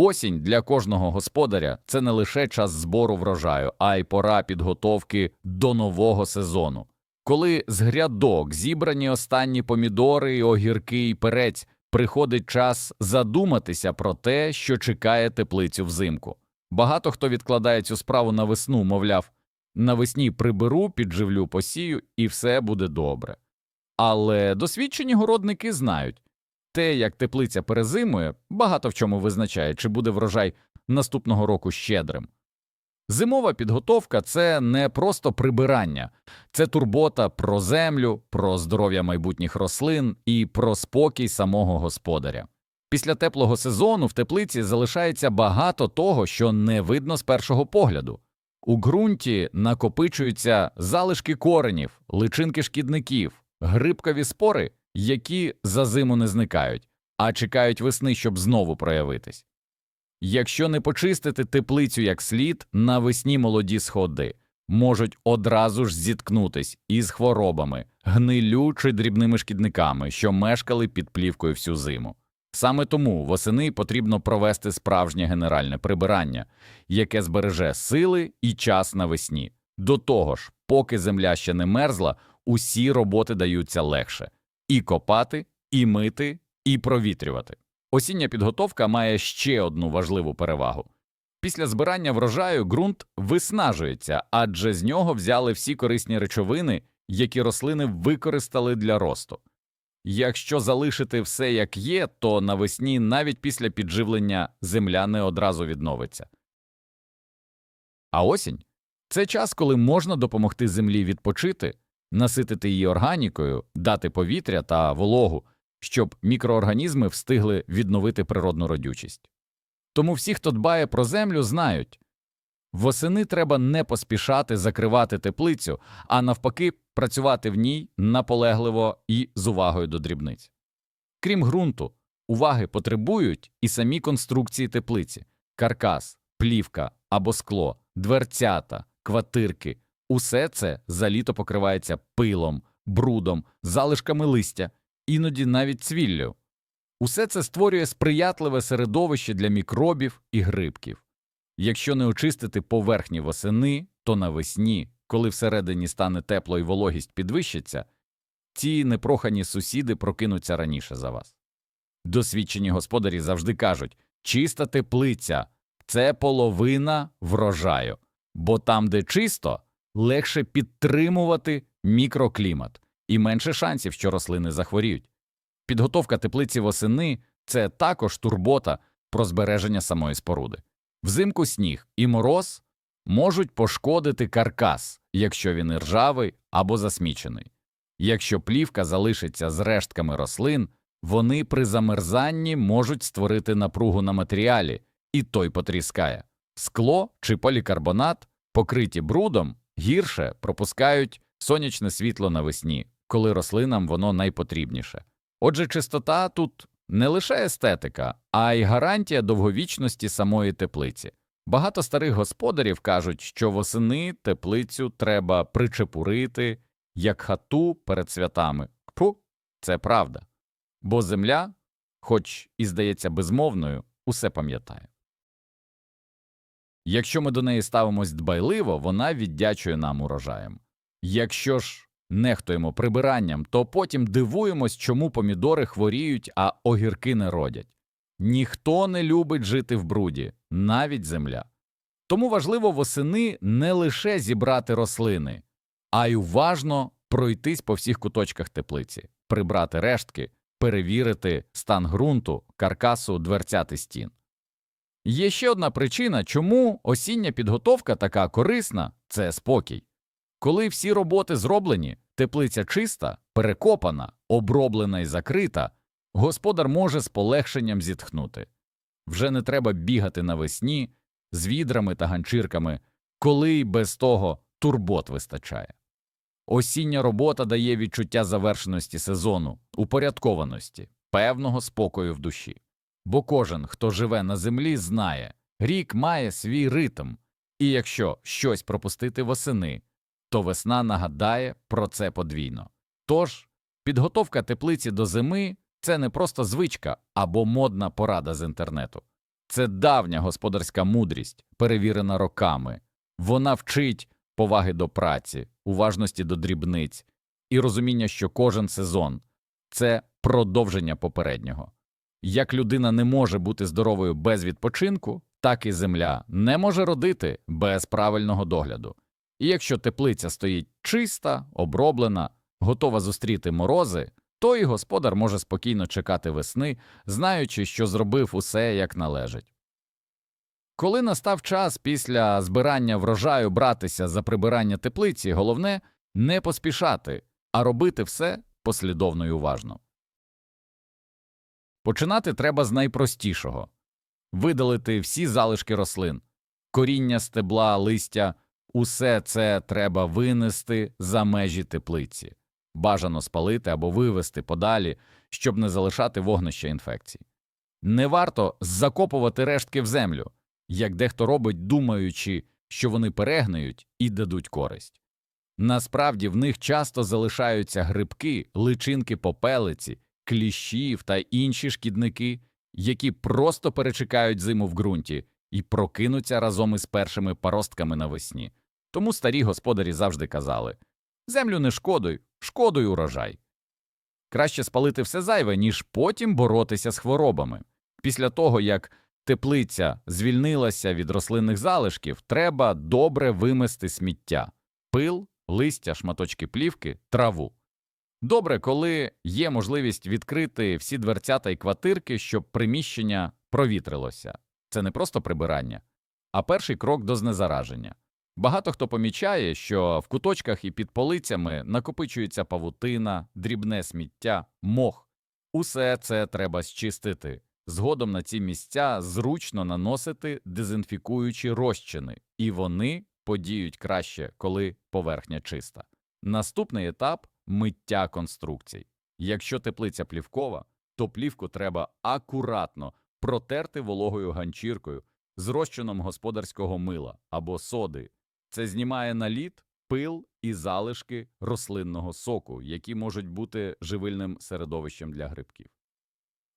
Осінь для кожного господаря це не лише час збору врожаю, а й пора підготовки до нового сезону. Коли з грядок зібрані останні помідори, огірки і перець, приходить час задуматися про те, що чекає теплицю взимку. Багато хто відкладає цю справу на весну, мовляв, навесні приберу, підживлю, посію, і все буде добре. Але досвідчені городники знають, те, як теплиця перезимує, багато в чому визначає, чи буде врожай наступного року щедрим. Зимова підготовка це не просто прибирання, це турбота про землю, про здоров'я майбутніх рослин і про спокій самого господаря. Після теплого сезону в теплиці залишається багато того, що не видно з першого погляду. У ґрунті накопичуються залишки коренів, личинки шкідників, грибкові спори, які за зиму не зникають, а чекають весни, щоб знову проявитись. Якщо не почистити теплицю як слід, навесні молоді сходи можуть одразу ж зіткнутись із хворобами, гнилю чи дрібними шкідниками, що мешкали під плівкою всю зиму. Саме тому восени потрібно провести справжнє генеральне прибирання, яке збереже сили і час навесні. До того ж, поки земля ще не мерзла, усі роботи даються легше і копати, і мити, і провітрювати. Осіння підготовка має ще одну важливу перевагу. Після збирання врожаю ґрунт виснажується, адже з нього взяли всі корисні речовини, які рослини використали для росту. Якщо залишити все як є, то навесні навіть після підживлення земля не одразу відновиться. А осінь це час, коли можна допомогти землі відпочити, наситити її органікою, дати повітря та вологу, щоб мікроорганізми встигли відновити природну родючість. Тому всі, хто дбає про землю, знають восени треба не поспішати закривати теплицю, а навпаки, працювати в ній наполегливо і з увагою до дрібниць. Крім ґрунту, уваги потребують і самі конструкції теплиці каркас, плівка або скло, дверцята, квартирки. Усе це за літо покривається пилом, брудом, залишками листя, іноді навіть цвіллю. Усе це створює сприятливе середовище для мікробів і грибків. Якщо не очистити поверхні восени, то навесні, коли всередині стане тепло і вологість підвищиться, ці непрохані сусіди прокинуться раніше за вас. Досвідчені господарі завжди кажуть чиста теплиця це половина врожаю, бо там, де чисто, легше підтримувати мікроклімат і менше шансів, що рослини захворіють. Підготовка теплиці восени це також турбота про збереження самої споруди. Взимку сніг і мороз можуть пошкодити каркас, якщо він іржавий або засмічений. Якщо плівка залишиться з рештками рослин, вони при замерзанні можуть створити напругу на матеріалі, і той потріскає. Скло чи полікарбонат, покриті брудом, гірше пропускають сонячне світло навесні, коли рослинам воно найпотрібніше. Отже, чистота тут не лише естетика, а й гарантія довговічності самої теплиці. Багато старих господарів кажуть, що восени теплицю треба причепурити, як хату перед святами. Пу, це правда. Бо земля, хоч і здається безмовною, усе пам'ятає. Якщо ми до неї ставимось дбайливо, вона віддячує нам урожаєм. Якщо ж нехтуємо прибиранням, то потім дивуємось, чому помідори хворіють, а огірки не родять. Ніхто не любить жити в бруді, навіть земля. Тому важливо восени не лише зібрати рослини, а й уважно пройтись по всіх куточках теплиці, прибрати рештки, перевірити стан ґрунту, каркасу, дверцяти стін. Є ще одна причина, чому осіння підготовка така корисна це спокій. Коли всі роботи зроблені, теплиця чиста, перекопана, оброблена і закрита, господар може з полегшенням зітхнути. Вже не треба бігати навесні з відрами та ганчірками, коли й без того турбот вистачає. Осіння робота дає відчуття завершеності сезону, упорядкованості, певного спокою в душі. Бо кожен, хто живе на землі, знає, рік має свій ритм, і якщо щось пропустити восени, то весна нагадає про це подвійно. Тож, підготовка теплиці до зими це не просто звичка або модна порада з інтернету. Це давня господарська мудрість, перевірена роками. Вона вчить поваги до праці, уважності до дрібниць і розуміння, що кожен сезон це продовження попереднього. Як людина не може бути здоровою без відпочинку, так і земля не може родити без правильного догляду. І якщо теплиця стоїть чиста, оброблена, готова зустріти морози, то і господар може спокійно чекати весни, знаючи, що зробив усе як належить. Коли настав час після збирання врожаю братися за прибирання теплиці, головне не поспішати, а робити все послідовно і уважно. Починати треба з найпростішого видалити всі залишки рослин, коріння, стебла, листя усе це треба винести за межі теплиці, бажано спалити або вивести подалі, щоб не залишати вогнища інфекцій. Не варто закопувати рештки в землю, як дехто робить, думаючи, що вони перегниють і дадуть користь. Насправді в них часто залишаються грибки, личинки попелиці, кліщів та інші шкідники, які просто перечекають зиму в ґрунті і прокинуться разом із першими паростками навесні. Тому старі господарі завжди казали землю не шкодуй, шкодуй урожай. Краще спалити все зайве, ніж потім боротися з хворобами. Після того, як теплиця звільнилася від рослинних залишків, треба добре вимести сміття пил, листя, шматочки плівки, траву. Добре, коли є можливість відкрити всі дверцята і квартирки, щоб приміщення провітрилося. Це не просто прибирання, а перший крок до знезараження. Багато хто помічає, що в куточках і під полицями накопичується павутина, дрібне сміття, мох. Усе це треба зчистити. Згодом на ці місця зручно наносити дезінфікуючі розчини, і вони подіють краще, коли поверхня чиста. Наступний етап миття конструкцій. Якщо теплиця плівкова, то плівку треба акуратно протерти вологою ганчіркою з розчином господарського мила або соди. Це знімає наліт, пил і залишки рослинного соку, які можуть бути живильним середовищем для грибків.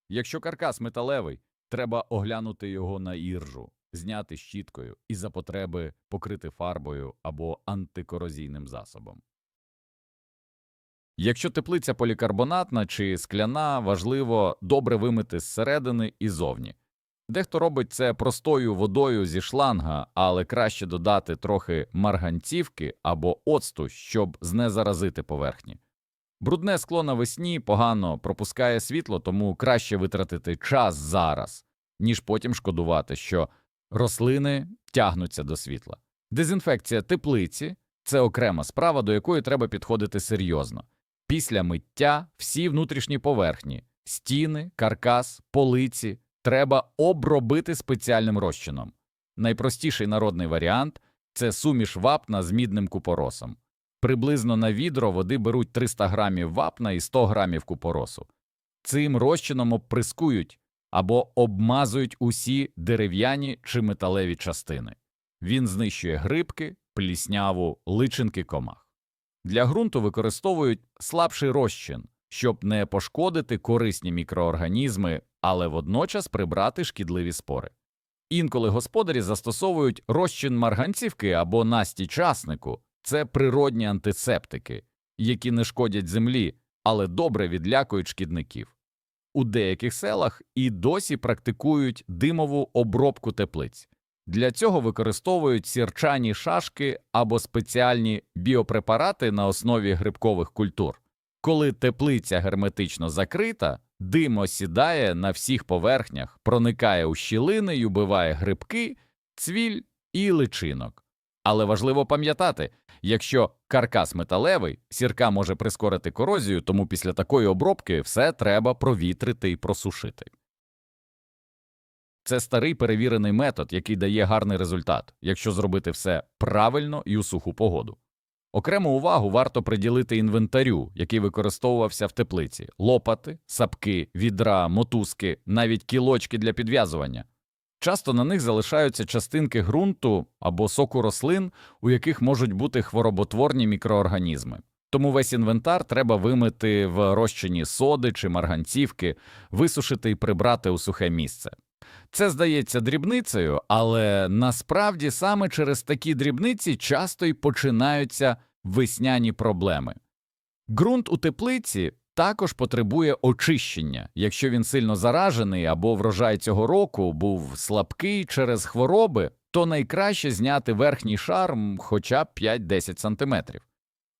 Якщо каркас металевий, треба оглянути його на іржу, зняти щіткою і за потреби покрити фарбою або антикорозійним засобом. Якщо теплиця полікарбонатна чи скляна, важливо добре вимити зсередини і зовні. Дехто робить це простою водою зі шланга, але краще додати трохи марганцівки або оцту, щоб знезаразити поверхні. Брудне скло навесні погано пропускає світло, тому краще витратити час зараз, ніж потім шкодувати, що рослини тягнуться до світла. Дезінфекція теплиці це окрема справа, до якої треба підходити серйозно. Після миття всі внутрішні поверхні, стіни, каркас, полиці треба обробити спеціальним розчином. Найпростіший народний варіант це суміш вапна з мідним купоросом. Приблизно на відро води беруть 300 грамів вапна і 100 грамів купоросу. Цим розчином обприскують або обмазують усі дерев'яні чи металеві частини. Він знищує грибки, плісняву, личинки комах. Для ґрунту використовують слабший розчин, щоб не пошкодити корисні мікроорганізми, але водночас прибрати шкідливі спори. Інколи господарі застосовують розчин марганцівки або насті часнику це природні антисептики, які не шкодять землі, але добре відлякують шкідників. У деяких селах і досі практикують димову обробку теплиць. Для цього використовують сірчані шашки або спеціальні біопрепарати на основі грибкових культур. Коли теплиця герметично закрита, дим осідає на всіх поверхнях, проникає у щілини й убиває грибки, цвіль і личинок. Але важливо пам'ятати, якщо каркас металевий, сірка може прискорити корозію, тому після такої обробки все треба провітрити і просушити. Це старий перевірений метод, який дає гарний результат, якщо зробити все правильно і у суху погоду. Окрему увагу варто приділити інвентарю, який використовувався в теплиці лопати, сапки, відра, мотузки, навіть кілочки для підв'язування. Часто на них залишаються частинки ґрунту або соку рослин, у яких можуть бути хвороботворні мікроорганізми. Тому весь інвентар треба вимити в розчині соди чи марганцівки, висушити і прибрати у сухе місце. Це здається дрібницею, але насправді саме через такі дрібниці часто й починаються весняні проблеми. Ґрунт у теплиці також потребує очищення, якщо він сильно заражений або врожай цього року був слабкий через хвороби, то найкраще зняти верхній шар хоча б 5-10 см.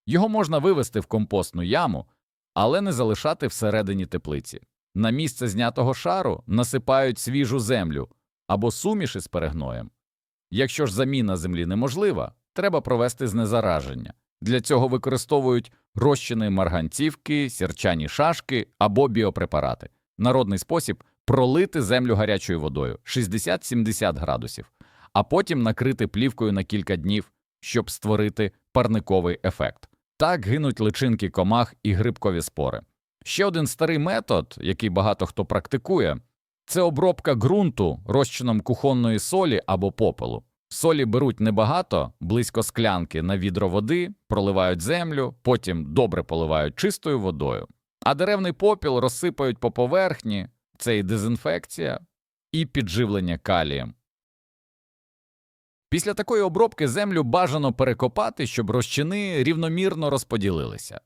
Його можна вивести в компостну яму, але не залишати всередині теплиці. На місце знятого шару насипають свіжу землю або суміш із перегноєм. Якщо ж заміна землі неможлива, треба провести знезараження. Для цього використовують розчини марганцівки, сірчані шашки або біопрепарати. Народний спосіб пролити землю гарячою водою 60-70 градусів, а потім накрити плівкою на кілька днів, щоб створити парниковий ефект. Так гинуть личинки комах і грибкові спори. Ще один старий метод, який багато хто практикує, це обробка ґрунту розчином кухонної солі або попелу. Солі беруть небагато, близько склянки на відро води, проливають землю, потім добре поливають чистою водою, а деревний попіл розсипають по поверхні, це і дезінфекція, і підживлення калієм. Після такої обробки землю бажано перекопати, щоб розчини рівномірно розподілилися.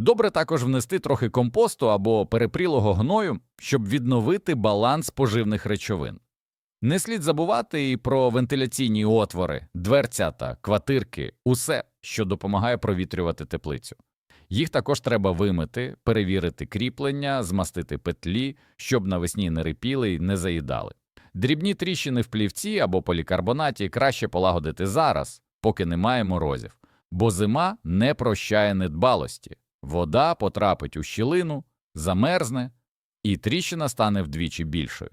Добре також внести трохи компосту або перепрілого гною, щоб відновити баланс поживних речовин. Не слід забувати і про вентиляційні отвори, дверцята, квартирки, усе, що допомагає провітрювати теплицю. Їх також треба вимити, перевірити кріплення, змастити петлі, щоб навесні не рипіли і не заїдали. Дрібні тріщини в плівці або полікарбонаті краще полагодити зараз, поки немає морозів, бо зима не прощає недбалості. Вода потрапить у щілину, замерзне, і тріщина стане вдвічі більшою.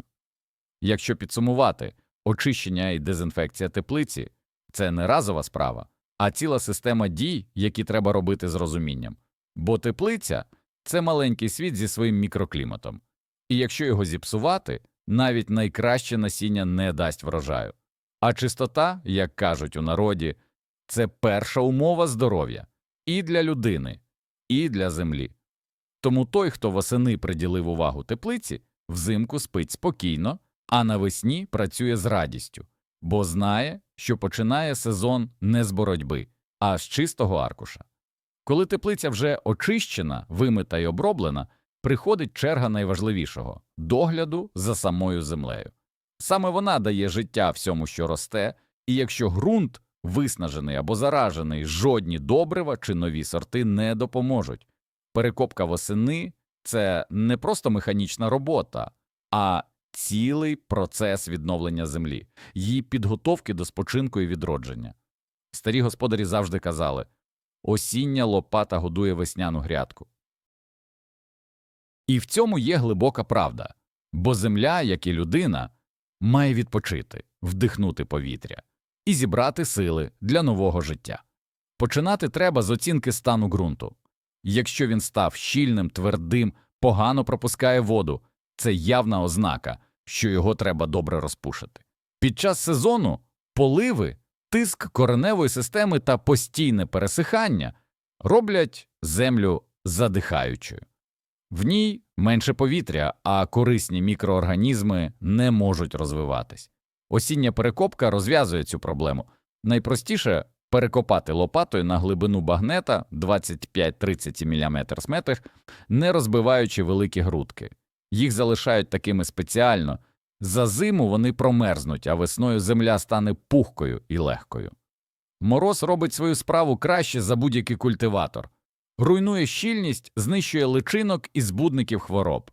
Якщо підсумувати, очищення і дезінфекція теплиці це не разова справа, а ціла система дій, які треба робити з розумінням. Бо теплиця це маленький світ зі своїм мікрокліматом, і якщо його зіпсувати, навіть найкраще насіння не дасть врожаю. А чистота, як кажуть у народі, це перша умова здоров'я і для людини, і для землі. Тому той, хто восени приділив увагу теплиці, взимку спить спокійно, а навесні працює з радістю, бо знає, що починає сезон не з боротьби, а з чистого аркуша. Коли теплиця вже очищена, вимита й оброблена, приходить черга найважливішого догляду за самою землею. Саме вона дає життя всьому, що росте, і якщо ґрунт виснажений або заражений, жодні добрива чи нові сорти не допоможуть. Перекопка восени це не просто механічна робота, а цілий процес відновлення землі, її підготовки до спочинку і відродження. Старі господарі завжди казали осіння лопата годує весняну грядку. І в цьому є глибока правда, бо земля, як і людина, має відпочити, вдихнути повітря і зібрати сили для нового життя. Починати треба з оцінки стану ґрунту. Якщо він став щільним, твердим, погано пропускає воду, це явна ознака, що його треба добре розпушити. Під час сезону поливи, тиск кореневої системи та постійне пересихання роблять землю задихаючою. В ній менше повітря, а корисні мікроорганізми не можуть розвиватись. Осіння перекопка розв'язує цю проблему. Найпростіше перекопати лопатою на глибину багнета 25-30 мм з метр, не розбиваючи великі грудки. Їх залишають такими спеціально. За зиму вони промерзнуть, а весною земля стане пухкою і легкою. Мороз робить свою справу краще за будь-який культиватор, руйнує щільність, знищує личинок і збудників хвороб.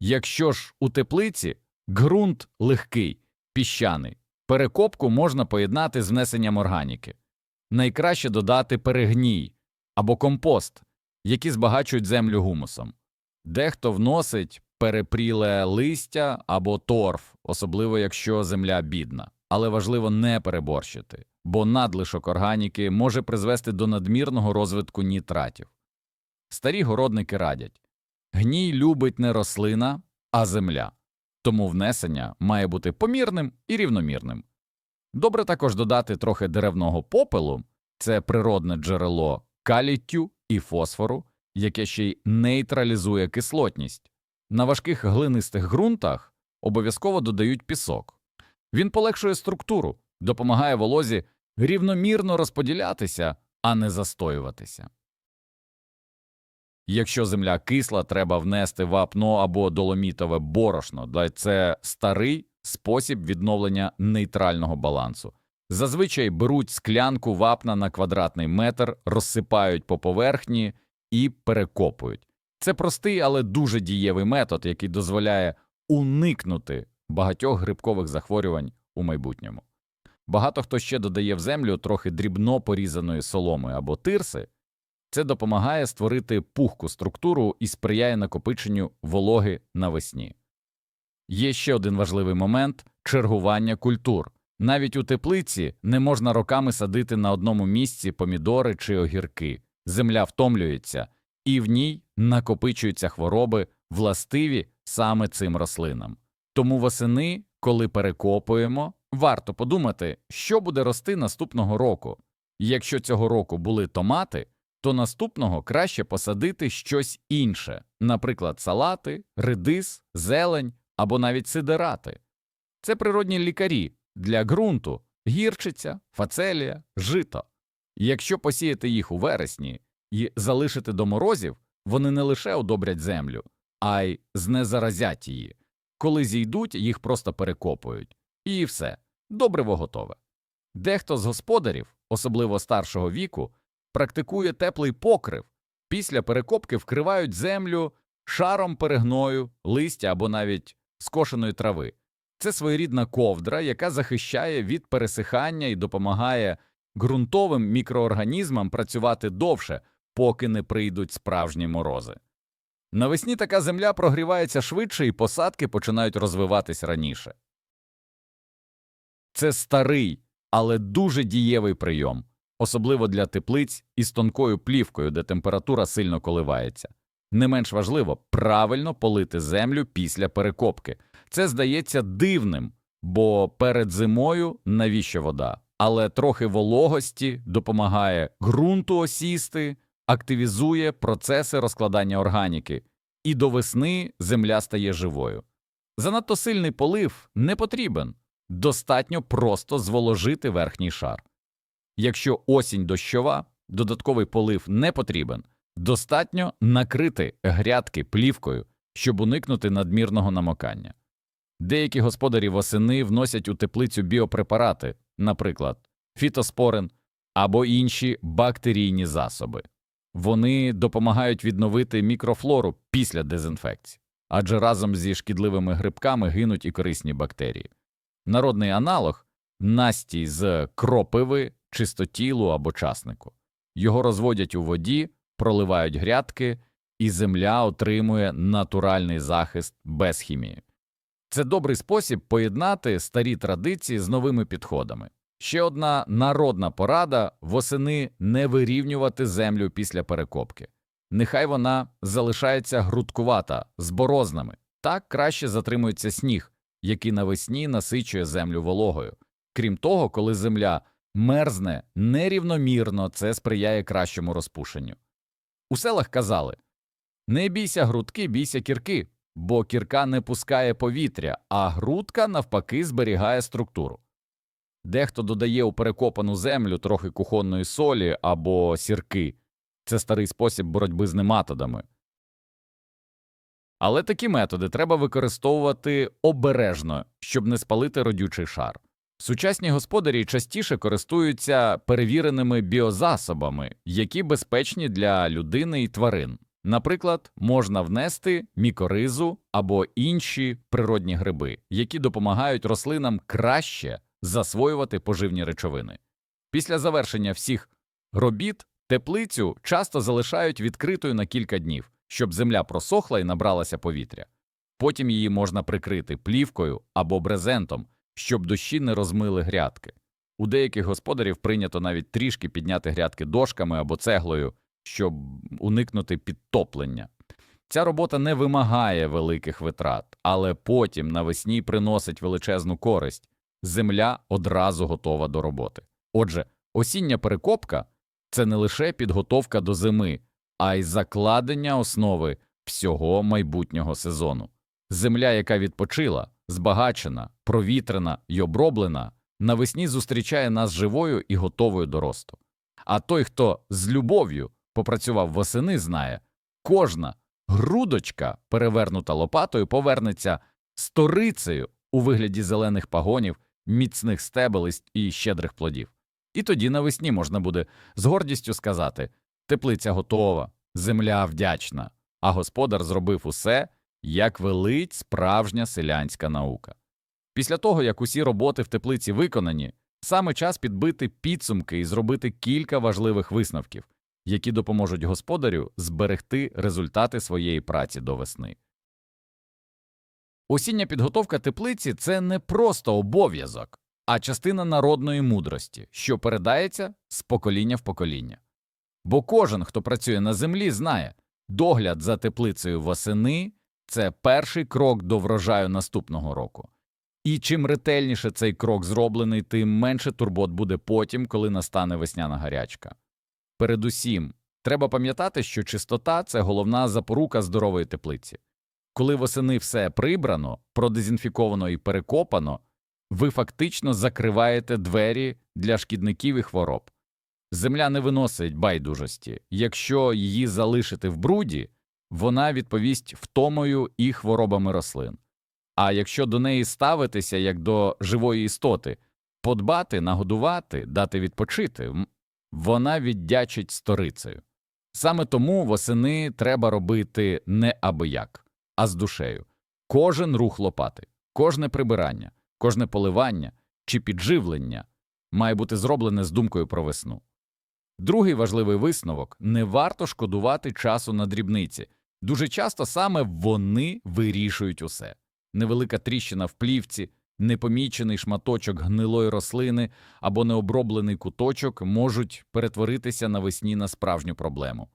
Якщо ж у теплиці ґрунт легкий, піщаний, перекопку можна поєднати з внесенням органіки. Найкраще додати перегній або компост, які збагачують землю гумусом. Дехто вносить перепріле листя або торф, особливо якщо земля бідна, але важливо не переборщити, бо надлишок органіки може призвести до надмірного розвитку нітратів. Старі городники радять гній любить не рослина, а земля, тому внесення має бути помірним і рівномірним. Добре також додати трохи деревного попелу це природне джерело калітю і фосфору, яке ще й нейтралізує кислотність. На важких глинистих ґрунтах обов'язково додають пісок. Він полегшує структуру, допомагає волозі рівномірно розподілятися, а не застоюватися. Якщо земля кисла, треба внести вапно або доломітове борошно, це старий спосіб відновлення нейтрального балансу. Зазвичай беруть склянку вапна на квадратний метр, розсипають по поверхні і перекопують. Це простий, але дуже дієвий метод, який дозволяє уникнути багатьох грибкових захворювань у майбутньому. Багато хто ще додає в землю трохи дрібно порізаної соломи або тирси. Це допомагає створити пухку структуру і сприяє накопиченню вологи навесні. Є ще один важливий момент чергування культур. Навіть у теплиці не можна роками садити на одному місці помідори чи огірки. Земля втомлюється, і в ній накопичуються хвороби, властиві саме цим рослинам. Тому восени, коли перекопуємо, варто подумати, що буде рости наступного року. Якщо цього року були томати, то наступного краще посадити щось інше, наприклад, салати, редис, зелень або навіть сидерати. Це природні лікарі для ґрунту, гірчиця, фацелія, жито. Якщо посіяти їх у вересні і залишити до морозів, вони не лише одобрять землю, а й знезаразять її. Коли зійдуть, їх просто перекопують. І все, добриво готове. Дехто з господарів, особливо старшого віку, практикує теплий покрив, після перекопки вкривають землю шаром перегною, листя або навіть скошеної трави. Це своєрідна ковдра, яка захищає від пересихання і допомагає ґрунтовим мікроорганізмам працювати довше, поки не прийдуть справжні морози. Навесні така земля прогрівається швидше і посадки починають розвиватись раніше. Це старий, але дуже дієвий прийом, особливо для теплиць із тонкою плівкою, де температура сильно коливається. Не менш важливо правильно полити землю після перекопки. Це здається дивним, бо перед зимою навіщо вода, але трохи вологості допомагає ґрунту осісти, активізує процеси розкладання органіки, і до весни земля стає живою. Занадто сильний полив не потрібен, достатньо просто зволожити верхній шар. Якщо осінь дощова, додатковий полив не потрібен, достатньо накрити грядки плівкою, щоб уникнути надмірного намокання. Деякі господарі восени вносять у теплицю біопрепарати, наприклад, фітоспорин або інші бактерійні засоби. Вони допомагають відновити мікрофлору після дезінфекції, адже разом зі шкідливими грибками гинуть і корисні бактерії. Народний аналог настій з кропиви, чистотілу або часнику. Його розводять у воді, проливають грядки, і земля отримує натуральний захист без хімії. Це добрий спосіб поєднати старі традиції з новими підходами. Ще одна народна порада восени не вирівнювати землю після перекопки. Нехай вона залишається грудкувата з борознами, так краще затримується сніг, який навесні насичує землю вологою. Крім того, коли земля мерзне нерівномірно, це сприяє кращому розпушенню. У селах казали не бійся грудки, бійся кірки, бо кірка не пускає повітря, а грудка навпаки зберігає структуру. Дехто додає у перекопану землю трохи кухонної солі або сірки це старий спосіб боротьби з нематодами. Але такі методи треба використовувати обережно, щоб не спалити родючий шар. Сучасні господарі частіше користуються перевіреними біозасобами, які безпечні для людини і тварин. Наприклад, можна внести мікоризу або інші природні гриби, які допомагають рослинам краще засвоювати поживні речовини. Після завершення всіх робіт теплицю часто залишають відкритою на кілька днів, щоб земля просохла і набралася повітря. Потім її можна прикрити плівкою або брезентом, щоб дощі не розмили грядки. У деяких господарів прийнято навіть трішки підняти грядки дошками або цеглою, щоб уникнути підтоплення. Ця робота не вимагає великих витрат, але потім навесні приносить величезну користь. Земля одразу готова до роботи. Отже, осіння перекопка це не лише підготовка до зими, а й закладення основи всього майбутнього сезону. Земля, яка відпочила, збагачена, провітрена й оброблена, навесні зустрічає нас живою і готовою до росту. А той, хто з любов'ю попрацював восени, знає, кожна грудочка, перевернута лопатою, повернеться сторицею у вигляді зелених пагонів, міцних стебел і- щедрих плодів. І тоді навесні можна буде з гордістю сказати теплиця готова, земля вдячна, а господар зробив усе, як велить справжня селянська наука. Після того, як усі роботи в теплиці виконані, саме час підбити підсумки і зробити кілька важливих висновків, які допоможуть господарю зберегти результати своєї праці до весни. Осіння підготовка теплиці це не просто обов'язок, а частина народної мудрості, що передається з покоління в покоління. Бо кожен, хто працює на землі, знає, догляд за теплицею восени це перший крок до врожаю наступного року. І чим ретельніше цей крок зроблений, тим менше турбот буде потім, коли настане весняна гарячка. Передусім, треба пам'ятати, що чистота це головна запорука здорової теплиці. Коли восени все прибрано, продезінфіковано і перекопано, ви фактично закриваєте двері для шкідників і хвороб. Земля не виносить байдужості. Якщо її залишити в бруді, вона відповість втомою і хворобами рослин. А якщо до неї ставитися як до живої істоти, подбати, нагодувати, дати відпочити, вона віддячить сторицею. Саме тому восени треба робити не абияк, а з душею. Кожен рух лопати, кожне прибирання, кожне поливання чи підживлення має бути зроблене з думкою про весну. Другий важливий висновок не варто шкодувати часу на дрібниці. Дуже часто саме вони вирішують усе. Невелика тріщина в плівці, непомічений шматочок гнилої рослини або необроблений куточок можуть перетворитися навесні на справжню проблему.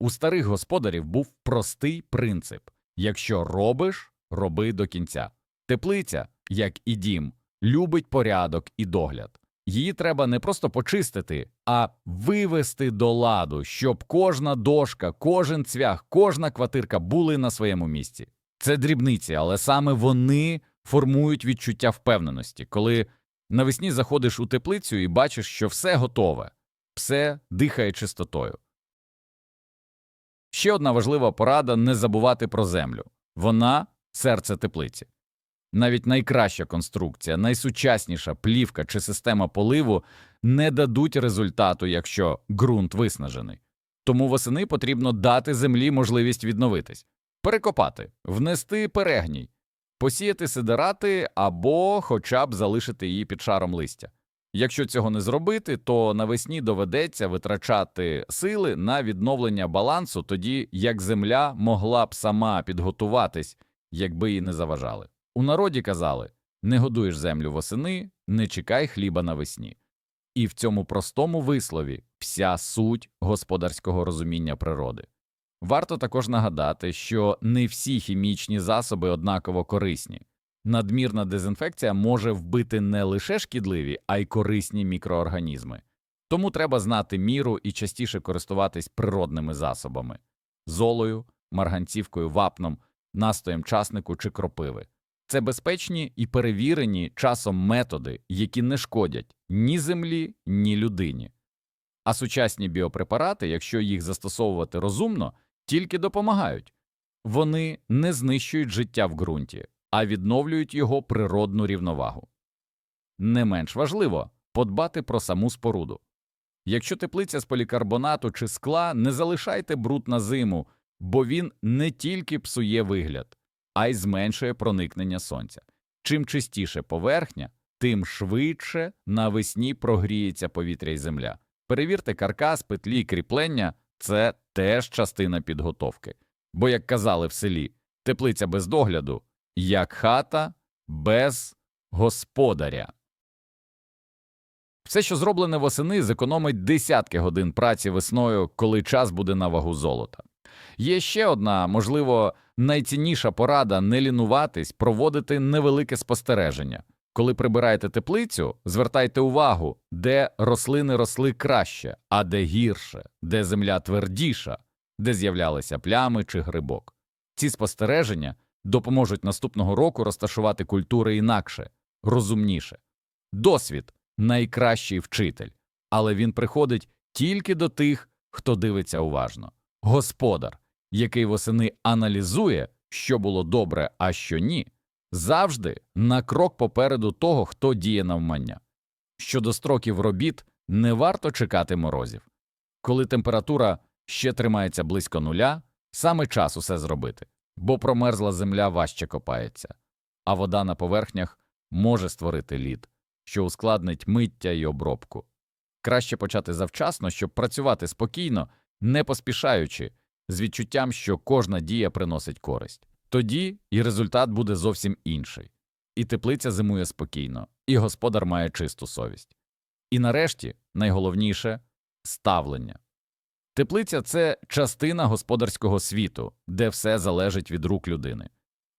У старих господарів був простий принцип якщо робиш, роби до кінця. Теплиця, як і дім, любить порядок і догляд. Її треба не просто почистити, а вивести до ладу, щоб кожна дошка, кожен цвях, кожна квартирка були на своєму місці. Це дрібниці, але саме вони формують відчуття впевненості, коли навесні заходиш у теплицю і бачиш, що все готове, все дихає чистотою. Ще одна важлива порада не забувати про землю. Вона серце теплиці. Навіть найкраща конструкція, найсучасніша плівка чи система поливу не дадуть результату, якщо ґрунт виснажений. Тому восени потрібно дати землі можливість відновитись, перекопати, внести перегній, посіяти сидерати або хоча б залишити її під шаром листя. Якщо цього не зробити, то навесні доведеться витрачати сили на відновлення балансу, тоді як земля могла б сама підготуватись, якби їй не заважали. У народі казали не годуєш землю восени, не чекай хліба навесні. І в цьому простому вислові вся суть господарського розуміння природи. Варто також нагадати, що не всі хімічні засоби однаково корисні. Надмірна дезінфекція може вбити не лише шкідливі, а й корисні мікроорганізми. Тому треба знати міру і частіше користуватись природними засобами золою, марганцівкою, вапном, настоєм часнику чи кропиви. Це безпечні і перевірені часом методи, які не шкодять ні землі, ні людині. А сучасні біопрепарати, якщо їх застосовувати розумно, тільки допомагають. Вони не знищують життя в ґрунті, а відновлюють його природну рівновагу. Не менш важливо подбати про саму споруду. Якщо теплиця з полікарбонату чи скла, не залишайте бруд на зиму, бо він не тільки псує вигляд, а й зменшує проникнення сонця. Чим чистіше поверхня, тим швидше навесні прогріється повітря і земля. Перевірте каркас, петлі, кріплення це теж частина підготовки. Бо, як казали в селі, теплиця без догляду, як хата без господаря. Все, що зроблене восени, зекономить десятки годин праці весною, коли час буде на вагу золота. Є ще одна, можливо, найцінніша порада не лінуватись, проводити невелике спостереження. Коли прибираєте теплицю, звертайте увагу, де рослини росли краще, а де гірше, де земля твердіша, де з'являлися плями чи грибок. Ці спостереження допоможуть наступного року розташувати культури інакше, розумніше. Досвід найкращий вчитель, але він приходить тільки до тих, хто дивиться уважно. Господар, який восени аналізує, що було добре, а що ні, завжди на крок попереду того, хто діє навмання. Щодо строків робіт, не варто чекати морозів. Коли температура ще тримається близько нуля, саме час усе зробити, бо промерзла земля важче копається, а вода на поверхнях може створити лід, що ускладнить миття і обробку. Краще почати завчасно, щоб працювати спокійно, не поспішаючи, з відчуттям, що кожна дія приносить користь. Тоді і результат буде зовсім інший. І теплиця зимує спокійно, і господар має чисту совість. І нарешті, найголовніше ставлення. Теплиця це частина господарського світу, де все залежить від рук людини.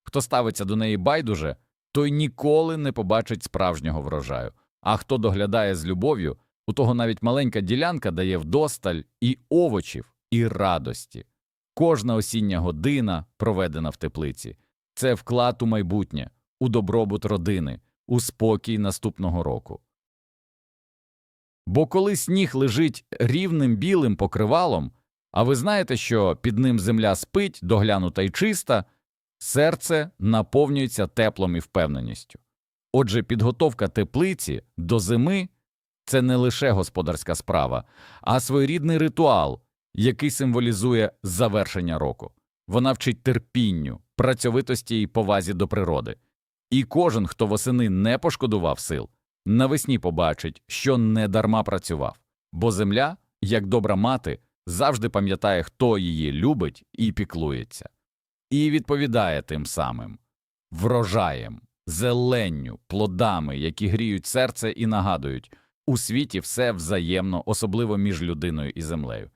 Хто ставиться до неї байдуже, той ніколи не побачить справжнього врожаю, а хто доглядає з любов'ю, у того навіть маленька ділянка дає вдосталь і овочів, і радості. Кожна осіння година, проведена в теплиці, це вклад у майбутнє, у добробут родини, у спокій наступного року. Бо коли сніг лежить рівним білим покривалом, а ви знаєте, що під ним земля спить, доглянута й чиста, серце наповнюється теплом і впевненістю. Отже, підготовка теплиці до зими це не лише господарська справа, а своєрідний ритуал, який символізує завершення року. Вона вчить терпінню, працьовитості і повазі до природи. І кожен, хто восени не пошкодував сил, навесні побачить, що не дарма працював, бо земля, як добра мати, завжди пам'ятає, хто її любить і піклується, і відповідає тим самим врожаєм, зеленню, плодами, які гріють серце і нагадують у світі все взаємно, особливо між людиною і землею.